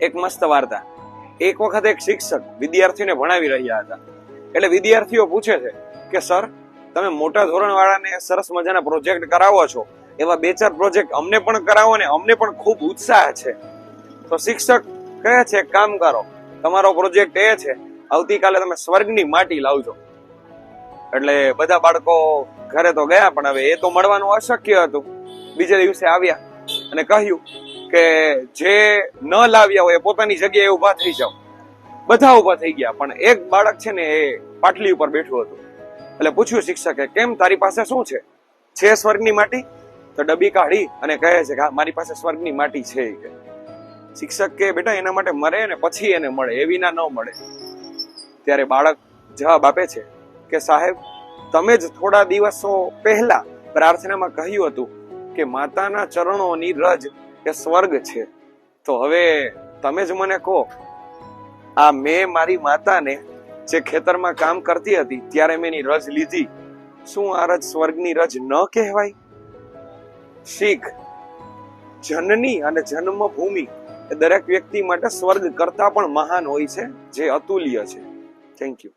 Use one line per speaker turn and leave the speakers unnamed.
એક મસ્ત વાર્તા. એક વખત એક શિક્ષક વિદ્યાર્થીઓને ભણાવી રહ્યા હતા. એટલે વિદ્યાર્થીઓ પૂછે છે કે, સર, તમે મોટા ધોરણ વાળાને સરસ મજાના પ્રોજેક્ટ કરાવો છો. એવા બે ચાર પ્રોજેક્ટ અમને પણ કરાવો ને અમને પણ ખૂબ ઉત્સાહ છે. તો શિક્ષક કહે છે કામ કરો. તમારો પ્રોજેક્ટ એ છે, આવતીકાલે તમે સ્વર્ગની માટી લાવજો. એટલે બધા બાળકો ઘરે તો ગયા, પણ હવે એ તો મળવાનું અશક્ય હતું. બીજે દિવસે આવ્યા અને કહ્યું કે જે ન લાવ્યા હોય એ પોતાની જગ્યાએ ઊભા થઈ જાઓ. બધા ઊભા થઈ ગયા, પણ એક બાળક છે ને એ પાટલી ઉપર બેઠું હતું. એટલે પૂછ્યું શિક્ષકે, કેમ તારી પાસે શું છે? છે સ્વર્ગની માટી? તો ડબ્બી કાઢી અને કહે છે કે મારી પાસે સ્વર્ગની માટી છે. શિક્ષક કે, બેટા, એના માટે મરે ને પછી એને મળે એવી ના ન મળે. ત્યારે બાળક જવાબ આપે છે કે, સાહેબ, તમે જ થોડા દિવસો પહેલા પ્રાર્થનામાં કહ્યું હતું કે, માતાના ચરણોની રજ એ સ્વર્ગ છે. તો હવે તમે જ મને કહો, આ મેં મારી માતાને જે ખેતરમાં કામ કરતી હતી, ત્યારે મેં એની રજ લીધી. શું આ રજ સ્વર્ગની રજ ન કહેવાય? શીખ, જનની અને જન્મભૂમિ એ દરેક વ્યક્તિ માટે સ્વર્ગ કરતા પણ મહાન હોય છે, જે અતુલ્ય છે. Thank you